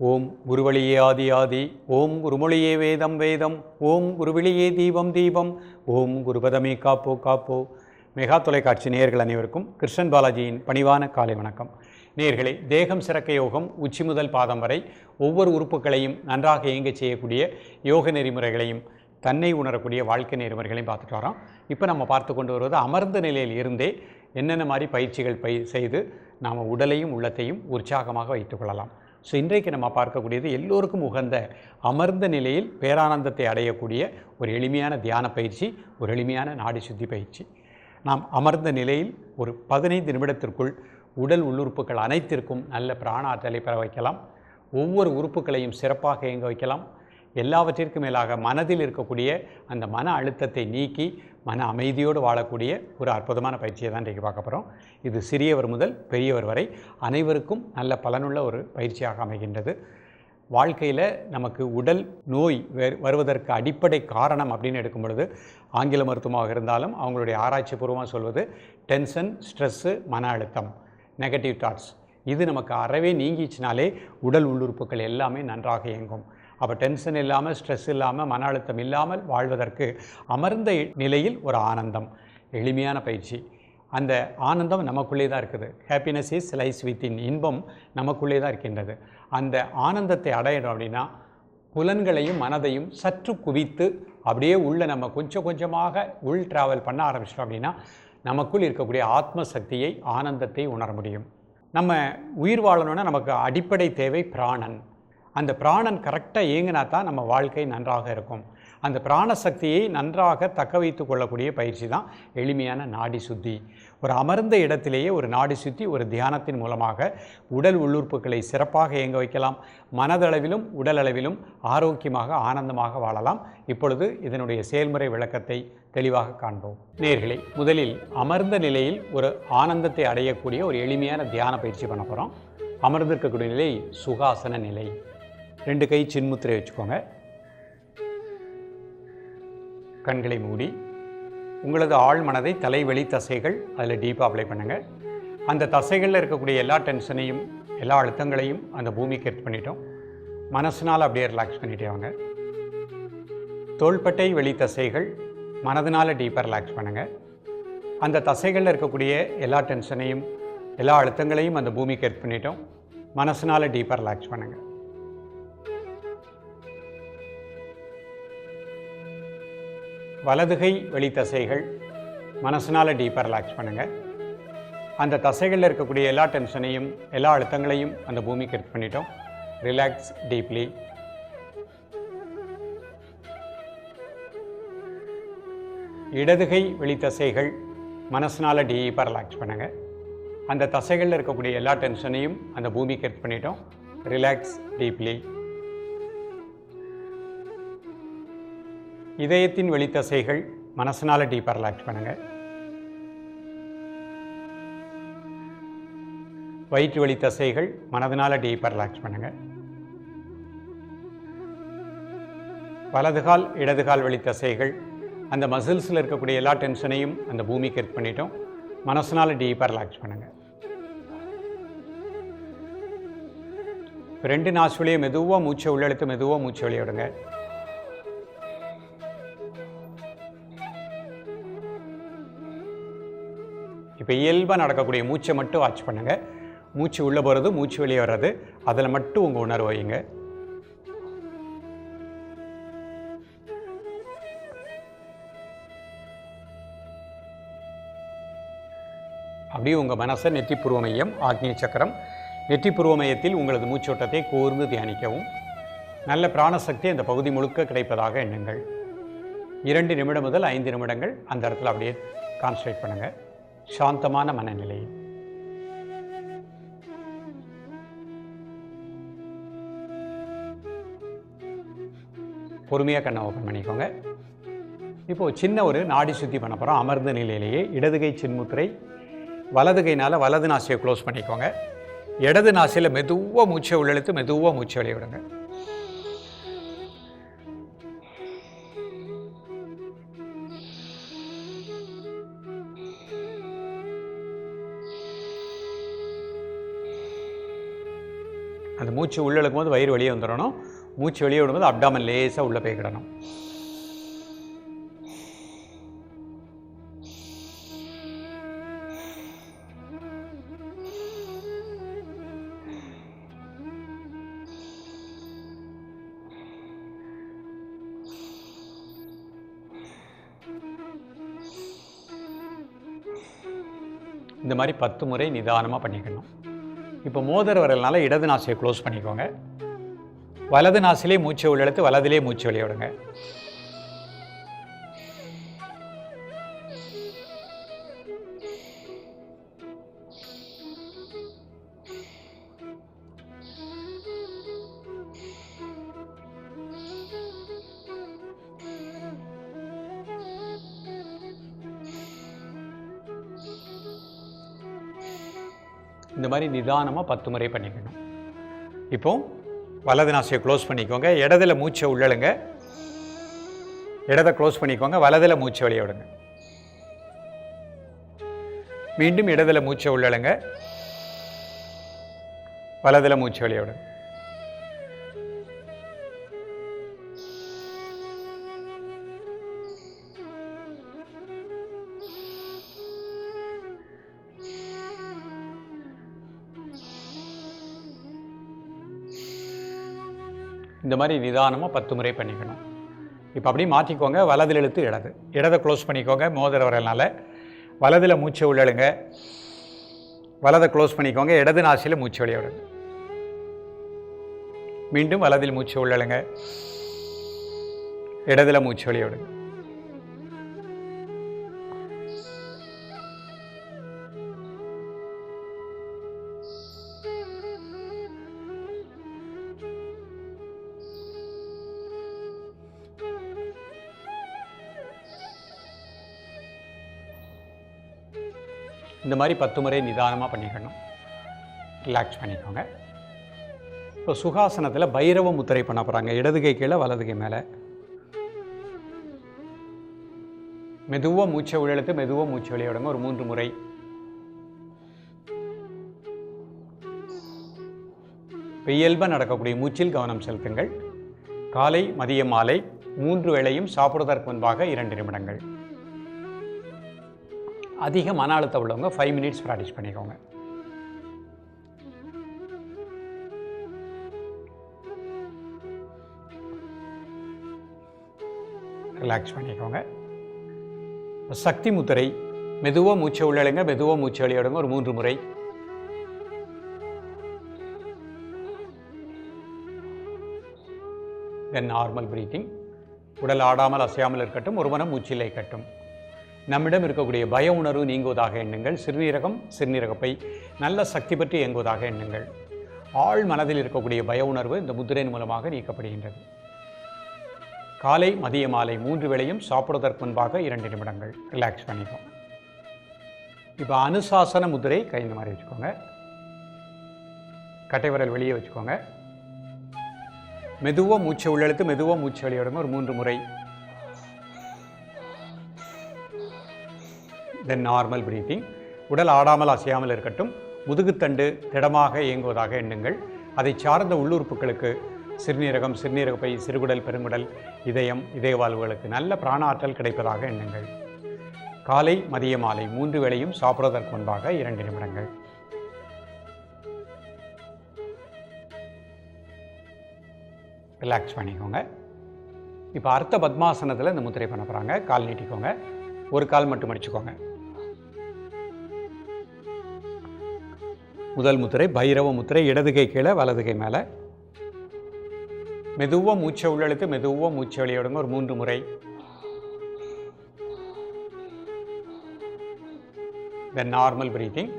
ஓம் குருவழியே ஆதி ஆதி ஓம் குருமொழியே வேதம் வேதம் ஓம் குருவிழியே தீபம் தீபம் ஓம் குருபதமே காப்போ காப்போ. மெகா தொலைக்காட்சி நேர்கள் அனைவருக்கும் கிருஷ்ணன் பாலாஜியின் பணிவான காலை வணக்கம். நேர்களே தேகம் சிறக்க யோகம் உச்சி முதல் பாதம் வரை ஒவ்வொரு உறுப்புகளையும் நன்றாக இயங்கச் செய்யக்கூடிய யோக நெறிமுறைகளையும் தன்னை உணரக்கூடிய வாழ்க்கை நெறிமுறைகளையும் பார்த்துட்டு வரோம். இப்போ நம்ம பார்த்து கொண்டு வருவது அமர்ந்த நிலையில் இருந்தே என்னென்ன மாதிரி பயிற்சிகள் பயிர் செய்து நாம் உடலையும் உள்ளத்தையும் உற்சாகமாக வைத்துக்கொள்ளலாம் ஸோ இன்றைக்கு நம்ம பார்க்கக்கூடியது எல்லோருக்கும் உகந்த அமர்ந்த நிலையில் பேரானந்தத்தை அடையக்கூடிய ஒரு எளிமையான தியான பயிற்சி ஒரு எளிமையான நாடி சுத்தி பயிற்சி. நாம் அமர்ந்த நிலையில் ஒரு பதினைந்து நிமிடத்திற்குள் உடல் உள்ளுறுப்புகள் அனைத்திற்கும் நல்ல பிராண ஆற்றலை பெற வைக்கலாம். ஒவ்வொரு உறுப்புகளையும் சிறப்பாக இயங்க வைக்கலாம். எல்லாவற்றிற்கும் மேலாக மனதில் இருக்கக்கூடிய அந்த மன அழுத்தத்தை நீக்கி மன அமைதியோடு வாழக்கூடிய ஒரு அற்புதமான பயிற்சியை தான் இன்றைக்கு பார்க்க போகிறோம் இது சிறியவர் முதல் பெரியவர் வரை அனைவருக்கும் நல்ல பலனுள்ள ஒரு பயிற்சியாக அமைகின்றது. வாழ்க்கையில் நமக்கு உடல் நோய் வருவதற்கு அடிப்படை காரணம் அப்படின்னு எடுக்கும் பொழுது ஆங்கில மருத்துவமாக இருந்தாலும் அவங்களுடைய ஆராய்ச்சி பூர்வமாக சொல்வது டென்ஷன் ஸ்ட்ரெஸ்ஸு மன அழுத்தம் நெகட்டிவ் தாட்ஸ். இது நமக்கு அறவே நீங்கிச்சுனாலே உடல் உள்ளுறுப்புகள் எல்லாமே நன்றாக இயங்கும். அப்போ டென்ஷன் இல்லாமல் ஸ்ட்ரெஸ் இல்லாமல் மன அழுத்தம் இல்லாமல் வாழ்வதற்கு அமர்ந்த நிலையில் ஒரு ஆனந்தம். எளிமையான பயிற்சி. அந்த ஆனந்தம் நமக்குள்ளே தான் இருக்குது. ஹாப்பினஸ் இஸ் லைஸ் வித்தின் இன்பம் நமக்குள்ளே தான் இருக்கின்றது. அந்த ஆனந்தத்தை அடையணும் அப்படின்னா புலன்களையும் மனதையும் சற்று குவித்து அப்படியே உள்ளே நம்ம கொஞ்சம் கொஞ்சமாக உள் ட்ராவல் பண்ண ஆரம்பிச்சிட்டோம் அப்படின்னா நமக்குள் இருக்கக்கூடிய ஆத்ம சக்தியை ஆனந்தத்தை உணர முடியும். நம்ம உயிர் வாழணும்னா நமக்கு அடிப்படை தேவை பிராணன். அந்த பிராணன் கரெக்டாக இயங்கினா தான் நம்ம வாழ்க்கை நன்றாக இருக்கும். அந்த பிராண சக்தியை நன்றாக தக்க வைத்து கொள்ளக்கூடிய பயிற்சி தான் எளிமையான நாடி சுத்தி. ஒரு அமர்ந்த இடத்திலேயே ஒரு நாடி சுத்தி ஒரு தியானத்தின் மூலமாக உடல் உள்ளுறுப்புகளை சிறப்பாக இயங்க வைக்கலாம். மனதளவிலும் உடலளவிலும் ஆரோக்கியமாக ஆனந்தமாக வாழலாம். இப்பொழுது இதனுடைய செயல்முறை விளக்கத்தை தெளிவாக காண்போம். நேர்களே முதலில் அமர்ந்த நிலையில் ஒரு ஆனந்தத்தை அடையக்கூடிய ஒரு எளிமையான தியான பயிற்சி பண்ண போகிறோம் அமர்ந்திருக்கக்கூடிய நிலை சுகாசன நிலை. ரெண்டு கை சின்முத்திரை வச்சுக்கோங்க. கண்களை மூடி. உங்களது ஆழ் மனதை தலைவெளி தசைகள் அதில் டீப்பாக அப்ளை பண்ணுங்கள் அந்த தசைகளில் இருக்கக்கூடிய எல்லா டென்ஷனையும் எல்லா அழுத்தங்களையும் அந்த பூமிக்கு எடுத்து பண்ணிட்டோம். மனசினால் அப்படியே ரிலாக்ஸ் பண்ணிட்டே வாங்க. தோள்பட்டை வெளி தசைகள் மனதினால் டீப்பாக ரிலாக்ஸ் பண்ணுங்கள் அந்த தசைகளில் இருக்கக்கூடிய எல்லா டென்ஷனையும் எல்லா அழுத்தங்களையும் அந்த பூமிக்கு எடுத்து பண்ணிட்டோம். மனசினால் டீப்பாக ரிலாக்ஸ் பண்ணுங்கள் வலதுகை வெளி தசைகள். மனசினால் டீப்பாக ரிலாக்ஸ் பண்ணுங்கள் அந்த தசைகளில் இருக்கக்கூடிய எல்லா டென்ஷனையும் எல்லா அழுத்தங்களையும் அந்த பூமிக்கு எடுத்து பண்ணிட்டோம். ரிலாக்ஸ் டீப்லி இடதுகை வெளி தசைகள் மனசினால் டீப்பாக ரிலாக்ஸ் பண்ணுங்கள் அந்த தசைகளில் இருக்கக்கூடிய எல்லா டென்ஷனையும் அந்த பூமிக்கு எடுத்து பண்ணிட்டோம். ரிலாக்ஸ் டீப்லி இதயத்தின் வெளித்தசைகள் மனசனால டீப்பாக ரிலாக்ஸ் பண்ணுங்கள் வயிற்று வலி தசைகள் மனதினால டீப்பாக ரிலாக்ஸ் பண்ணுங்கள் வலதுகால் இடதுகால் வலி தசைகள் அந்த மசில்ஸில் இருக்கக்கூடிய எல்லா டென்ஷனையும் அந்த பூமிக்கு இது பண்ணிட்டோம். மனசனால டீப்பாக ரிலாக்ஸ் பண்ணுங்கள் ரெண்டு நாசுலையும் மெதுவாக மூச்சை உள்ளெழுத்து மெதுவாக மூச்சை வெளியே விடுங்க இப்போ இயல்பாக நடக்கக்கூடிய மூச்சை மட்டும் வாட்ச் பண்ணுங்கள் மூச்சு உள்ளே போகிறது மூச்சு வெளியே வர்றது அதில் மட்டும் உங்கள் உணர்வு வைங்க அப்படியே உங்கள் மனசை நெற்றிப்பூர்வ மையம் ஆக்னி சக்கரம் நெற்றிப்பூர்வ மையத்தில் உங்களது மூச்சோட்டத்தை கூர்ந்து தியானிக்கவும். நல்ல பிராணசக்தி அந்த பகுதி முழுக்க கிடைப்பதாக எண்ணுங்கள். இரண்டு நிமிடம் முதல் ஐந்து நிமிடங்கள் அந்த இடத்துல அப்படியே கான்சன்ட்ரேட் பண்ணுங்கள் சாந்தமான மனநிலை. பொறுமையாக கண்ணை ஓப்பன் பண்ணிக்கோங்க. இப்போது சின்ன ஒரு நாடி சுத்தி பண்ண போகிறோம் அமர்ந்த நிலையிலேயே இடதுகை சின்முத்திரை வலது கைனால் வலது நாசியை க்ளோஸ் பண்ணிக்கோங்க. இடது நாசியில் மெதுவாக மூச்சை உள்ளெழுத்து மெதுவாக மூச்சை வெளியே அந்த மூச்சு உள்ளே இழுக்கும் போது வயிறு வெளியே வந்துடணும். மூச்சு வெளியே விடும்போது அப்டாமன் லேசாக உள்ளே போய்க்கிடணும் இந்த மாதிரி பத்து முறை நிதானமாக பண்ணிக்கணும். இப்போ மோதிர வரலனால இடது நாசியை க்ளோஸ் பண்ணிக்கோங்க. வலது நாசிலே மூச்சை உள்ளெடுத்து வலதிலே மூச்சு வெளியே விடுங்க. இந்த மாதிரி நிதானமாக பத்து முறை பண்ணிக்கணும். இப்போ வலது நாசியை க்ளோஸ் பண்ணிக்கோங்க. இடதில் மூச்சை உள்ளழுங்க. இடதை க்ளோஸ் பண்ணிக்கோங்க. வலதில் மூச்சை வெளியே விடுங்க. மீண்டும் இடதுல மூச்சை உள்ளழுங்க. வலதில் மூச்சை வெளியே விடுங்க. இந்த மாதிரி நிதானமாக பத்து முறை பண்ணிக்கணும். இப்போ அப்படியே மாற்றிக்கோங்க வலதில் இழுத்து இடது. இடதை க்ளோஸ் பண்ணிக்கோங்க மோதிர வரலனால. வலதில் மூச்சை உள்ளழுங்க. வலதை க்ளோஸ் பண்ணிக்கோங்க இடது நாசியில் மூச்சு வெளியே விடுங்க. மீண்டும் வலதில் மூச்சு உள்ளழுங்க. இடதுல மூச்சு வெளியே விடுங்க. இந்த மாதிரி பத்து முறை நிதானமாக பண்ணிக்கணும். ரிலாக்ஸ் பண்ணிக்கோங்க. இப்போ சுகாசனத்தில் பைரவ முத்திரை பண்ண போகிறாங்க இடது கை கீழே வலது கை மேலே. மெதுவாக மூச்சை உள்ளெழுத்து மெதுவாக மூச்சு விளையாடுங்க ஒரு மூன்று முறை. இப்போ இயல்பாக நடக்கக்கூடிய மூச்சில் கவனம் செலுத்துங்கள். காலை மதியம் மாலை மூன்று வேளையும் சாப்பிடுவதற்கு முன்பாக இரண்டு நிமிடங்கள். அதிக மன அழுத்தம் உள்ளவங்க ஃபைவ் மினிட்ஸ் ப்ராக்டிஸ் பண்ணிக்கோங்க. ரிலாக்ஸ் பண்ணிக்கோங்க. சக்தி முத்திரை மெதுவாக மூச்சை உள்ளழுங்க மெதுவாக மூச்சை வெளியிடுங்க ஒரு மூன்று முறை. தென் நார்மல் பிரீத்திங் உடல் ஆடாமல் அசையாமல் இருக்கட்டும் ஒரு மனம் மூச்சிலை கட்டும் நம்மிடம் இருக்கக்கூடிய பய உணர்வு நீங்குவதாக எண்ணுங்கள். சிறுநீரகம் சிறுநீரகப்பை நல்ல சக்தி பற்றி இயங்குவதாக எண்ணுங்கள். ஆழ் மனதில் இருக்கக்கூடிய பய உணர்வு இந்த முத்திரையின் மூலமாக நீக்கப்படுகின்றது. காலை மதிய மாலை மூன்று வேளையும் சாப்பிடுவதற்கு முன்பாக இரண்டு நிமிடங்கள். ரிலாக்ஸ் பண்ணிக்கோங்க. இப்போ அனுசாசன முத்திரை கை இந்த மாதிரி வச்சுக்கோங்க. கட்டை விரல் வெளியே வச்சுக்கோங்க. மெதுவாக மூச்சை உள்ளெழுத்து மெதுவாக மூச்சு வெளியிடுங்க. ஒரு மூன்று முறை தென் நார்மல் பிரீத்திங் உடல் ஆடாமல் அசையாமல் இருக்கட்டும். முதுகுத்தண்டு திடமாக இயங்குவதாக எண்ணுங்கள். அதை சார்ந்த உள்ளுறுப்புகளுக்கு சிறுநீரகம் சிறுநீரகப்பை சிறுகுடல் பெருங்குடல் இதயம் இதய வாழ்வுகளுக்கு நல்ல பிராண ஆற்றல் கிடைப்பதாக எண்ணுங்கள். காலை மதிய மாலை மூன்று வேளையும் சாப்பிடுவதற்கு முன்பாக இரண்டு நிமிடங்கள். ரிலாக்ஸ் பண்ணிக்கோங்க. இப்போ அர்த்த பத்மாசனத்தில் இந்த முத்திரை பண்ண போகிறாங்க கால் நீட்டிக்கோங்க. ஒரு கால் மட்டும் அடிச்சுக்கோங்க. முதல் முத்திரை பைரவ முத்திரை இடதுகை கீழே வலதுகை மேலே. மெதுவாக மூச்சை உள்ளழுத்து மெதுவாக மூச்சை வெளியிடுங்க ஒரு மூன்று முறை. த நார்மல் பிரீத்திங்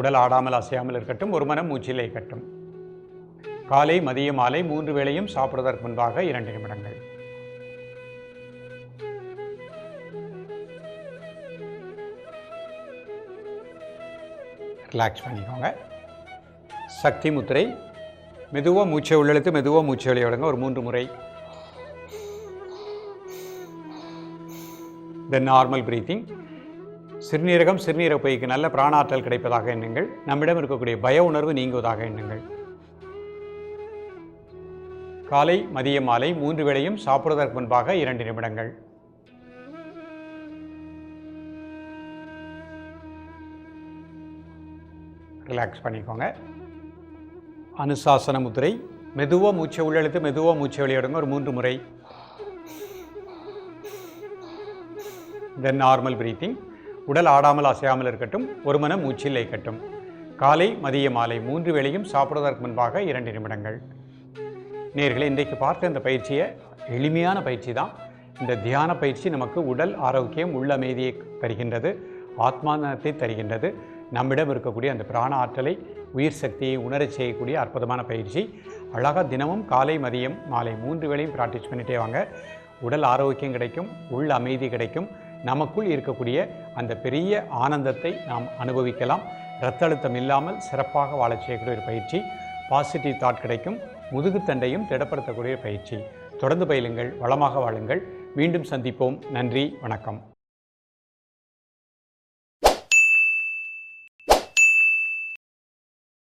உடல் ஆடாமல் அசையாமல் இருக்கட்டும். ஒரு மனம் மூச்சிலை கட்டும் காலை மதிய மாலை மூன்று வேளையும் சாப்பிடுவதற்கு முன்பாக இரண்டு நிமிடங்கள். ரிலாக்ஸ் பண்ணிக்கோங்க. சக்தி முத்திரை. மெதுவாக மூச்சை உள்ளெழுத்து மெதுவாக மூச்சை வெளியே விடுங்க ஒரு மூன்று முறை. தென் நார்மல் பிரீத்திங் சிறுநீரகம் சிறுநீரக பைக்கு நல்ல பிராணாற்றல் கிடைப்பதாக எண்ணுங்கள். நம்மிடம் இருக்கக்கூடிய பய உணர்வு நீங்குவதாக எண்ணுங்கள். காலை மதிய மாலை மூன்று வேளையும் சாப்பிடுவதற்கு முன்பாக இரண்டு நிமிடங்கள். ரிலாக்ஸ் பண்ணிக்கோங்க. அனுசாசன முதிரை மெதுவாக மூச்சை உள்ளெழுத்து மெதுவாக மூச்சை வெளியிடுங்க. ஒரு மூன்று முறை. தென் நார்மல் பிரீத்திங் உடல் ஆடாமல் அசையாமல் இருக்கட்டும். ஒரு மனம் மூச்சில் இயக்கட்டும். காலை மதிய மாலை மூன்று வேளையும் சாப்பிடுவதற்கு முன்பாக இரண்டு நிமிடங்கள். நேர்களை இன்றைக்கு பார்த்த இந்த பயிற்சியை எளிமையான பயிற்சி தான். இந்த தியான பயிற்சி நமக்கு உடல் ஆரோக்கியம் உள்ள அமைதியை தருகின்றது ஆத்மானத்தை தருகின்றது. நம்மிடம் இருக்கக்கூடிய அந்த பிராண ஆற்றலை உயிர் சக்தியை உணரச் செய்யக்கூடிய அற்புதமான பயிற்சி. அழகாக தினமும் காலை மதியம் மாலை மூன்று வேளையும் ப்ராக்டிஸ் பண்ணிட்டே வாங்க. உடல் ஆரோக்கியம் கிடைக்கும் உள் அமைதி கிடைக்கும். நமக்குள் இருக்கக்கூடிய அந்த பெரிய ஆனந்தத்தை நாம் அனுபவிக்கலாம். இரத்த அழுத்தம் இல்லாமல் சிறப்பாக வாழச் செய்யக்கூடிய ஒரு பயிற்சி. பாசிட்டிவ் தாட் கிடைக்கும் முதுகுத்தண்டையும் திடப்படுத்தக்கூடிய பயிற்சி. தொடர்ந்து பயிலுங்கள் வளமாக வாழுங்கள். மீண்டும் சந்திப்போம். நன்றி வணக்கம்.